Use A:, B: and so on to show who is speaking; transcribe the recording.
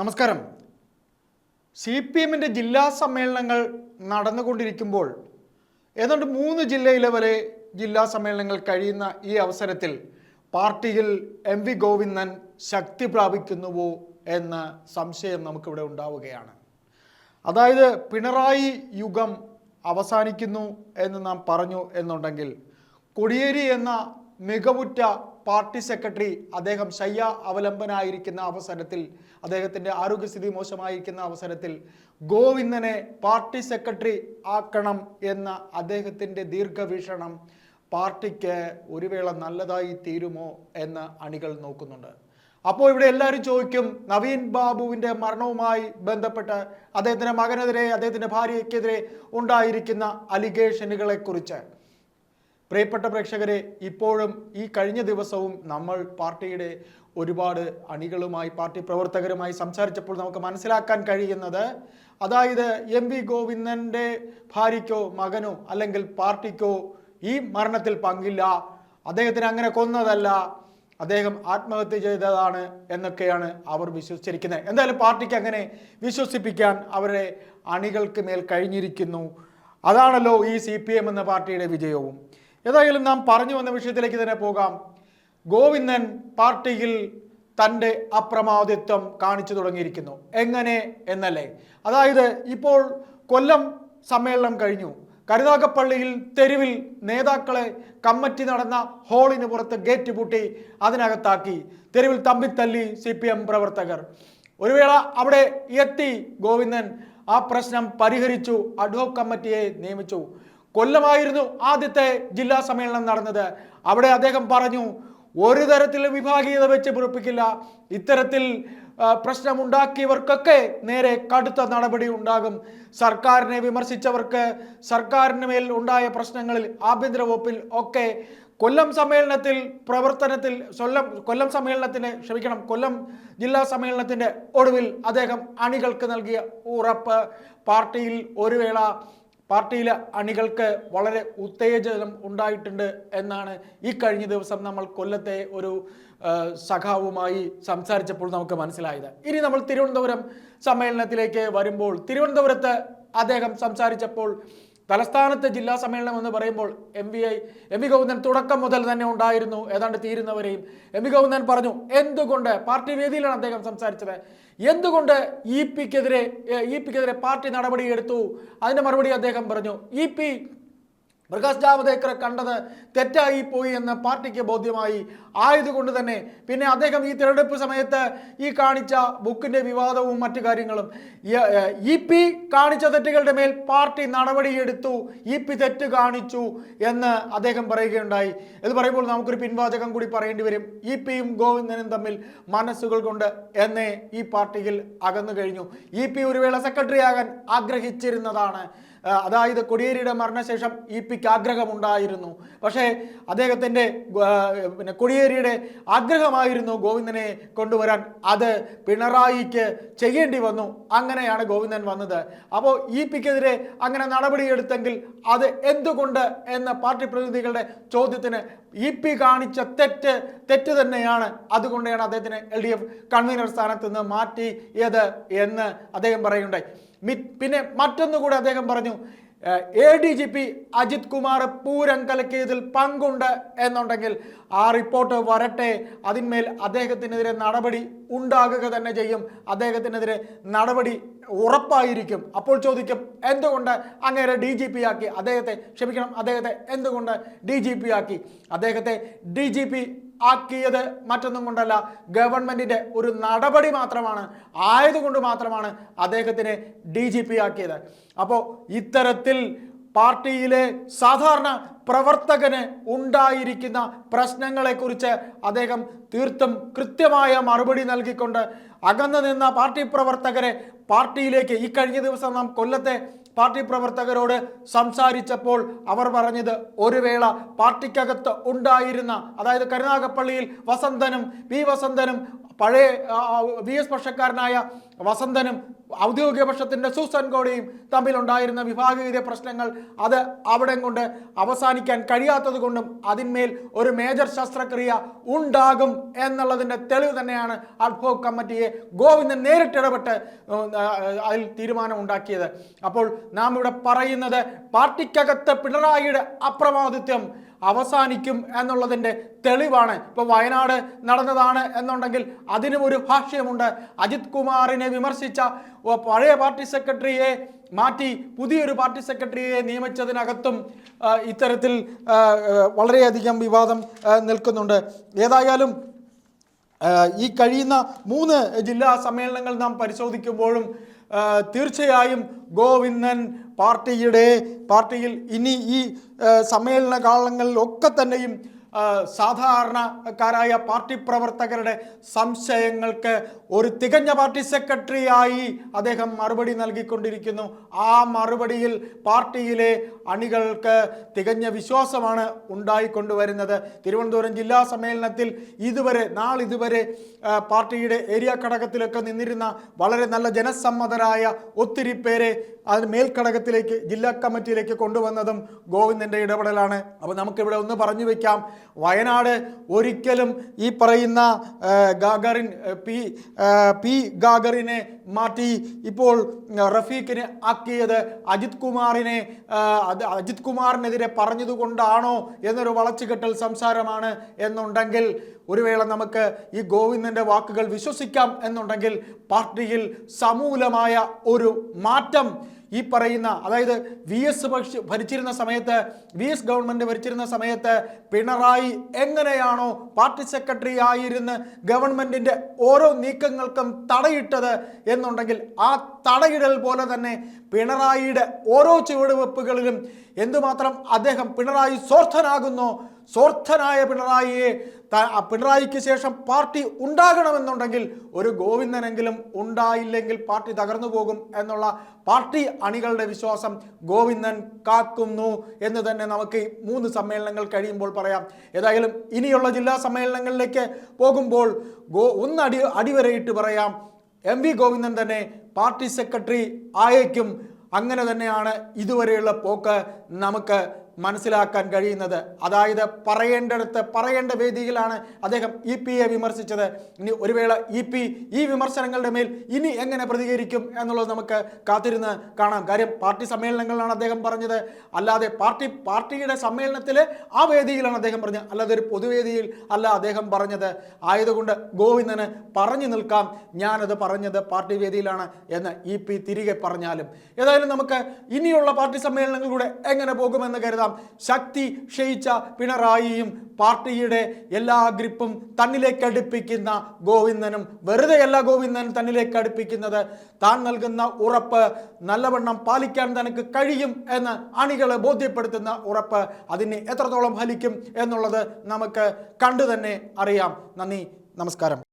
A: നമസ്കാരം. C P എമ്മിന്റെ ജില്ലാ സമ്മേളനങ്ങൾ നടന്നുകൊണ്ടിരിക്കുമ്പോൾ ഏതാണ്ട് മൂന്ന് ജില്ലയിലെ വരെ ജില്ലാ സമ്മേളനങ്ങൾ കഴിയുന്ന ഈ അവസരത്തിൽ പാർട്ടിയിൽ എം വി ഗോവിന്ദൻ ശക്തി പ്രാപിക്കുന്നുവോ എന്ന സംശയം നമുക്കിവിടെ ഉണ്ടാവുകയാണ്. അതായത് പിണറായി യുഗം അവസാനിക്കുന്നു എന്ന് നാം പറഞ്ഞു എന്നുണ്ടെങ്കിൽ കൊടിയേരി എന്ന മികവുറ്റ പാർട്ടി സെക്രട്ടറി അദ്ദേഹം ശയ്യ അവലംബനായിരിക്കുന്ന അവസരത്തിൽ അദ്ദേഹത്തിന്റെ ആരോഗ്യസ്ഥിതി മോശമായിരിക്കുന്ന അവസരത്തിൽ ഗോവിന്ദനെ പാർട്ടി സെക്രട്ടറി ആക്കണം എന്ന അദ്ദേഹത്തിന്റെ ദീർഘവീക്ഷണം പാർട്ടിക്ക് ഒരു വേള നല്ലതായി തീരുമോ എന്ന് അണികൾ നോക്കുന്നുണ്ട്. അപ്പോൾ ഇവിടെ എല്ലാവരും ചോദിക്കും നവീൻ ബാബുവിന്റെ മരണവുമായി ബന്ധപ്പെട്ട് അദ്ദേഹത്തിന്റെ മകനെതിരെ അദ്ദേഹത്തിന്റെ ഭാര്യയ്ക്കെതിരെ ഉണ്ടായിരിക്കുന്ന അലിഗേഷനുകളെ കുറിച്ച് പ്രിയപ്പെട്ട പ്രേക്ഷകരെ ഇപ്പോഴും ഈ കഴിഞ്ഞ ദിവസവും നമ്മൾ പാർട്ടിയുടെ ഒരുപാട് അണികളുമായി പാർട്ടി പ്രവർത്തകരുമായി സംസാരിച്ചപ്പോൾ നമുക്ക് മനസ്സിലാക്കാൻ കഴിയുന്നത് അതായത് എം വി ഗോവിന്ദന്റെ ഭാര്യയ്ക്കോ മകനോ അല്ലെങ്കിൽ പാർട്ടിക്കോ ഈ മരണത്തിൽ പങ്കില്ല. അദ്ദേഹത്തിന് അങ്ങനെ കൊന്നതല്ല. അദ്ദേഹം ആത്മഹത്യ ചെയ്തതാണ് എന്നൊക്കെയാണ് അവർ വിശ്വസിച്ചിരിക്കുന്നത്. എന്തായാലും പാർട്ടിക്ക് അങ്ങനെ വിശ്വസിപ്പിക്കാൻ അവരുടെ അണികൾക്ക് മേൽ കഴിഞ്ഞിരിക്കുന്നു. അതാണല്ലോ ഈ സി പി എം എന്ന പാർട്ടിയുടെ വിജയവും. ഏതായാലും നാം പറഞ്ഞു വന്ന വിഷയത്തിലേക്ക് തന്നെ പോകാം. ഗോവിന്ദൻ പാർട്ടിയിൽ തന്റെ അപ്രമാദിത്വം കാണിച്ചു തുടങ്ങിയിരിക്കുന്നു. എങ്ങനെ എന്നല്ലേ? അതായത് ഇപ്പോൾ കൊല്ലം സമ്മേളനം കഴിഞ്ഞു. കരുനാഗപ്പള്ളിയിൽ തെരുവിൽ നേതാക്കളെ കമ്മിറ്റി നടന്ന ഹോളിന് പുറത്ത് ഗേറ്റ് പൂട്ടി അതിനകത്താക്കി. തെരുവിൽ തമ്പിത്തല്ലി സി പി എം പ്രവർത്തകർ. ഒരു വേള അവിടെ എത്തി ഗോവിന്ദൻ ആ പ്രശ്നം പരിഹരിച്ചു. അഡ്ഹോക് കമ്മിറ്റിയെ നിയമിച്ചു. കൊല്ലമായിരുന്നു ആദ്യത്തെ ജില്ലാ സമ്മേളനം നടന്നത്. അവിടെ അദ്ദേഹം പറഞ്ഞു ഒരു തരത്തിലും വിഭാഗീയത വെച്ച് പൊറപ്പിക്കില്ല. ഇത്തരത്തിൽ പ്രശ്നമുണ്ടാക്കിയവർക്കൊക്കെ നേരെ കടുത്ത നടപടി ഉണ്ടാകും. സർക്കാരിനെ വിമർശിച്ചവർക്ക് സർക്കാരിന് മേൽ ഉണ്ടായ പ്രശ്നങ്ങളിൽ ആഭ്യന്തര വകുപ്പിൽ ഒക്കെ കൊല്ലം സമ്മേളനത്തിൽ പ്രവർത്തനത്തിൽ കൊല്ലം കൊല്ലം സമ്മേളനത്തിന് ക്ഷമിക്കണം കൊല്ലം ജില്ലാ സമ്മേളനത്തിന്റെ ഒടുവിൽ അദ്ദേഹം അണികൾക്ക് നൽകിയ ഉറപ്പ്. പാർട്ടിയിൽ ഒരു വേള പാർട്ടിയിലെ അണികൾക്ക് വളരെ ഉത്തേജനം ഉണ്ടായിട്ടുണ്ട് എന്നാണ് ഈ കഴിഞ്ഞ ദിവസം നമ്മൾ കൊല്ലത്തെ ഒരു സഖാവുമായി സംസാരിച്ചപ്പോൾ നമുക്ക് മനസ്സിലായത്. ഇനി നമ്മൾ തിരുവനന്തപുരം സമ്മേളനത്തിലേക്ക് വരുമ്പോൾ തിരുവനന്തപുരത്ത് അദ്ദേഹം സംസാരിച്ചപ്പോൾ തലസ്ഥാനത്ത് ജില്ലാ സമ്മേളനം എന്ന് പറയുമ്പോൾ M V I M V Govindan തുടക്കം മുതൽ തന്നെ ഉണ്ടായിരുന്നു ഏതാണ്ട് തീരുന്നവരെയും. എം വി ഗോവിന്ദൻ പറഞ്ഞു എന്തുകൊണ്ട്? പാർട്ടി വേദിയിലാണ് അദ്ദേഹം സംസാരിച്ചത്. എന്തുകൊണ്ട് ഇ പിക്കെതിരെ ഇ പിക്കെതിരെ പാർട്ടി നടപടിയെടുത്തു? അതിന്റെ മറുപടി അദ്ദേഹം പറഞ്ഞു ഇ പി പ്രകാശ് ജാവദേക്കറെ കണ്ടത് തെറ്റായി പോയി എന്ന് പാർട്ടിക്ക് ബോധ്യമായി ആയതുകൊണ്ട് തന്നെ പിന്നെ അദ്ദേഹം ഈ തിരഞ്ഞെടുപ്പ് സമയത്ത് ഈ കാണിച്ച ബുക്കിന്റെ വിവാദവും മറ്റു കാര്യങ്ങളും ഇ പി കാണിച്ച തെറ്റുകളുടെ മേൽ പാർട്ടി നടപടിയെടുത്തു ഇ പി തെറ്റ് കാണിച്ചു എന്ന് അദ്ദേഹം പറയുകയുണ്ടായി. ഇത് പറയുമ്പോൾ നമുക്കൊരു പിൻവാചകം കൂടി പറയേണ്ടി വരും. ഇ പിയും ഗോവിന്ദനും തമ്മിൽ മനസ്സുകൾ കൊണ്ട് എന്നേ ഈ പാർട്ടിയിൽ അകന്നു കഴിഞ്ഞു. ഇ പി ഒരു വേള സെക്രട്ടറി ആകാൻ ആഗ്രഹിച്ചിരുന്നതാണ്. അതായത് കൊടിയേരിയുടെ മരണശേഷം ഇ പിക്ക് ആഗ്രഹമുണ്ടായിരുന്നു. പക്ഷേ അദ്ദേഹത്തിന്റെ പിന്നെ കൊടിയേരിയുടെ ആഗ്രഹമായിരുന്നു ഗോവിന്ദനെ കൊണ്ടുവരാൻ. അത് പിണറായിക്ക് ചെയ്യേണ്ടി വന്നു. അങ്ങനെയാണ് ഗോവിന്ദൻ വന്നത്. അപ്പോൾ ഇ പിക്കെതിരെ അങ്ങനെ നടപടിയെടുത്തെങ്കിൽ അത് എന്തുകൊണ്ട് എന്ന പാർട്ടി പ്രതിനിധികളുടെ ചോദ്യത്തിന് ഇ പി കാണിച്ച തെറ്റ് തെറ്റ് തന്നെയാണ്. അതുകൊണ്ടാണ് അദ്ദേഹത്തിന് എൽ ഡി എഫ് കൺവീനർ സ്ഥാനത്ത് നിന്ന് മാറ്റിയത് എന്ന് അദ്ദേഹം പറയുണ്ടായി പിന്നെ മറ്റൊന്നുകൂടി അദ്ദേഹം പറഞ്ഞു A D G P Ajith Kumar Pooram കലക്കിയതിൽ പങ്കുണ്ട് എന്നുണ്ടെങ്കിൽ ആ റിപ്പോർട്ട് വരട്ടെ. അതിന്മേൽ അദ്ദേഹത്തിനെതിരെ നടപടി ഉണ്ടാകുക തന്നെ ചെയ്യും. അദ്ദേഹത്തിനെതിരെ നടപടി ഉറപ്പായിരിക്കും. അപ്പോൾ ചോദിക്കും എന്തുകൊണ്ട് അങ്ങേരെ ഡി ജി പി ആക്കി? അദ്ദേഹത്തെ ക്ഷമിക്കണം അദ്ദേഹത്തെ എന്തുകൊണ്ട് ഡി ജി പി ആക്കി? അദ്ദേഹത്തെ ഡി ജി പി ആക്കിയത് മറ്റൊന്നും കൊണ്ടല്ല ഗവൺമെന്റിന്റെ ഒരു നടപടി മാത്രമാണ് ആയതുകൊണ്ട് മാത്രമാണ് അദ്ദേഹത്തിനെ ഡി ജി പി ആക്കിയത്. അപ്പോൾ ഇത്തരത്തിൽ പാർട്ടിയിലെ സാധാരണ പ്രവർത്തകന് ഉണ്ടായിരിക്കുന്ന പ്രശ്നങ്ങളെക്കുറിച്ച് അദ്ദേഹം തീർത്തും കൃത്യമായ മറുപടി നൽകിക്കൊണ്ട് അകന്നു നിന്ന പാർട്ടി പ്രവർത്തകരെ പാർട്ടിയിലേക്ക് ഈ കഴിഞ്ഞ ദിവസം നാം കൊല്ലത്തെ പാർട്ടി പ്രവർത്തകരോട് സംസാരിച്ചപ്പോൾ അവർ പറഞ്ഞത് ഒരു വേള പാർട്ടിക്കകത്ത് ഉണ്ടായിരുന്ന അതായത് കരുനാഗപ്പള്ളിയിൽ വസന്തനും പി വസന്തനും പഴയ വി എസ് പക്ഷക്കാരനായ വസന്തനും ഔദ്യോഗിക പക്ഷത്തിന്റെ സൂസൻ കോടിയും തമ്മിലുണ്ടായിരുന്ന വിഭാഗീയ പ്രശ്നങ്ങൾ അത് അവിടെ കൊണ്ട് അവസാനിക്കാൻ കഴിയാത്തത് കൊണ്ടും അതിന്മേൽ ഒരു മേജർ ശസ്ത്രക്രിയ ഉണ്ടാകും എന്നുള്ളതിന്റെ തെളിവ് തന്നെയാണ് അഡ്ഹോക് കമ്മിറ്റിയെ ഗോവിന്ദൻ നേരിട്ടിടപെട്ട് അതിൽ തീരുമാനം ഉണ്ടാക്കിയത് അപ്പോൾ നാം ഇവിടെ പറയുന്നത് പാർട്ടിക്കകത്ത് പിണറായിയുടെ അപ്രമാദിത്യം അവസാനിക്കും എന്നുള്ളതിന്റെ തെളിവാണ് ഇപ്പോൾ വയനാട് നടന്നതാണ് എന്നുണ്ടെങ്കിൽ അതിനും ഒരു ഭാഷ്യമുണ്ട് അജിത് കുമാറിനെ വിമർശിച്ച പഴയ പാർട്ടി സെക്രട്ടറിയെ മാറ്റി പുതിയൊരു പാർട്ടി സെക്രട്ടറിയെ നിയമിച്ചതിനകത്തും ഇത്തരത്തിൽ വളരെയധികം വിവാദം നിൽക്കുന്നുണ്ട്. ഏതായാലും ഈ കഴിയുന്ന മൂന്ന് ജില്ലാ സമ്മേളനങ്ങൾ നാം പരിശോധിക്കുമ്പോഴും തീർച്ചയായും ഗോവിന്ദൻ പാർട്ടിയുടെ പാർട്ടിയിൽ ഇനി ഈ സമ്മേളന കാലങ്ങളിലൊക്കെ തന്നെയും സാധാരണക്കാരായ പാർട്ടി പ്രവർത്തകരുടെ സംശയങ്ങൾക്ക് ഒരു തികഞ്ഞ പാർട്ടി സെക്രട്ടറിയായി അദ്ദേഹം മറുപടി നൽകിക്കൊണ്ടിരിക്കുന്നു. ആ മറുപടിയിൽ പാർട്ടിയിലെ അണികൾക്ക് തികഞ്ഞ വിശ്വാസമാണ് ഉണ്ടായിക്കൊണ്ടുവരുന്നത്. തിരുവനന്തപുരം ജില്ലാ സമ്മേളനത്തിൽ ഇതുവരെ നാളിതുവരെ പാർട്ടിയുടെ ഏരിയ ഘടകത്തിലൊക്കെ നിന്നിരുന്ന വളരെ നല്ല ജനസമ്മതരായ ഒത്തിരി പേരെ അതിന് മേൽഘടകത്തിലേക്ക് ജില്ലാ കമ്മിറ്റിയിലേക്ക് കൊണ്ടുവന്നതും ഗോവിന്ദന്റെ ഇടപെടലാണ്. അപ്പോൾ നമുക്കിവിടെ ഒന്ന് പറഞ്ഞു വയ്ക്കാം വയനാട് ഒരിക്കലും ഈ പറയുന്ന ഗാഗറിൻ പി പി ഗാഗറിനെ മാറ്റി ഇപ്പോൾ റഫീഖിനെ ആക്കിയത് അജിത് കുമാറിനെ അജിത് കുമാറിനെതിരെ പറഞ്ഞതുകൊണ്ടാണോ എന്നൊരു വളച്ചുകെട്ടൽ സംസാരമാണ് എന്നുണ്ടെങ്കിൽ ഒരു വേള നമുക്ക് ഈ ഗോവിന്ദന്റെ വാക്കുകൾ വിശ്വസിക്കാം എന്നുണ്ടെങ്കിൽ പാർട്ടിയിൽ സമൂലമായ ഒരു മാറ്റം ഈ പറയുന്ന അതായത് വി എസ് ഭരിച്ചിരുന്ന സമയത്ത് വി എസ് ഗവൺമെന്റ് ഭരിച്ചിരുന്ന സമയത്ത് പിണറായി എങ്ങനെയാണോ പാർട്ടി സെക്രട്ടറി ആയിരുന്ന് ഗവൺമെന്റിന്റെ ഓരോ നീക്കങ്ങൾക്കും തടയിട്ടത് എന്നുണ്ടെങ്കിൽ ആ തടയിടൽ പോലെ തന്നെ പിണറായിയുടെ ഓരോ ചുവടുവെപ്പുകളിലും എന്തുമാത്രം അദ്ദേഹം പിണറായി സ്വാർത്ഥനാകുന്നു സ്വാർത്ഥനായ പിണറായിയെ പിണറായിക്ക് ശേഷം പാർട്ടി ഉണ്ടാകണമെന്നുണ്ടെങ്കിൽ ഒരു ഗോവിന്ദനെങ്കിലും ഉണ്ടായില്ലെങ്കിൽ പാർട്ടി തകർന്നു പോകും എന്നുള്ള പാർട്ടി അണികളുടെ വിശ്വാസം ഗോവിന്ദൻ കാക്കുന്നു എന്ന് തന്നെ നമുക്ക് മൂന്ന് സമ്മേളനങ്ങൾ കഴിയുമ്പോൾ പറയാം. ഏതായാലും ഇനിയുള്ള ജില്ലാ സമ്മേളനങ്ങളിലേക്ക് പോകുമ്പോൾ ഗോ ഒന്ന് അടി അടിവരയിട്ട് പറയാം. എം വി ഗോവിന്ദൻ തന്നെ പാർട്ടി സെക്രട്ടറി ആയേക്കും. അങ്ങനെ തന്നെയാണ് ഇതുവരെയുള്ള പോക്ക് നമുക്ക് മനസ്സിലാക്കാൻ കഴിയുന്നത്. അതായത് പറയേണ്ടടുത്ത് പറയേണ്ട വേദിയിലാണ് അദ്ദേഹം ഇ പിയെ വിമർശിച്ചത്. ഇനി ഒരു വേള ഇ പി ഈ വിമർശനങ്ങളുടെ മേൽ ഇനി എങ്ങനെ പ്രതികരിക്കും എന്നുള്ളത് നമുക്ക് കാത്തിരുന്ന് കാണാം. കാര്യം പാർട്ടി സമ്മേളനങ്ങളിലാണ് അദ്ദേഹം പറഞ്ഞത്. അല്ലാതെ പാർട്ടി പാർട്ടിയുടെ സമ്മേളനത്തിൽ ആ വേദിയിലാണ് അദ്ദേഹം പറഞ്ഞത്. അല്ലാതെ ഒരു പൊതുവേദിയിൽ അല്ല അദ്ദേഹം പറഞ്ഞത്. ആയതുകൊണ്ട് ഗോവിന്ദന് പറഞ്ഞു നിൽക്കാം. ഞാനത് പറഞ്ഞത് പാർട്ടി വേദിയിലാണ് എന്ന് ഇ പി തിരികെ പറഞ്ഞാലും. ഏതായാലും നമുക്ക് ഇനിയുള്ള പാർട്ടി സമ്മേളനങ്ങളിലൂടെ എങ്ങനെ പോകുമെന്ന് കരുതാം. ശക്തി ക്ഷയിച്ച പിണറായിയും പാർട്ടിയുടെ എല്ലാ ഗ്രിപ്പും തന്നിലേക്ക് അടുപ്പിക്കുന്ന ഗോവിന്ദനും വെറുതെയല്ല ഗോവിന്ദൻ തന്നിലേക്ക് അടുപ്പിക്കുന്നത് താൻ നൽകുന്ന ഉറപ്പ് നല്ലവണ്ണം പാലിക്കാൻ തനിക്ക് കഴിയും എന്ന് അണികളെ ബോധ്യപ്പെടുത്തുന്ന ഉറപ്പ് അതിനെ എത്രത്തോളം ഫലിക്കും എന്നുള്ളത് നമുക്ക് കണ്ടു തന്നെ അറിയാം. നന്ദി നമസ്കാരം.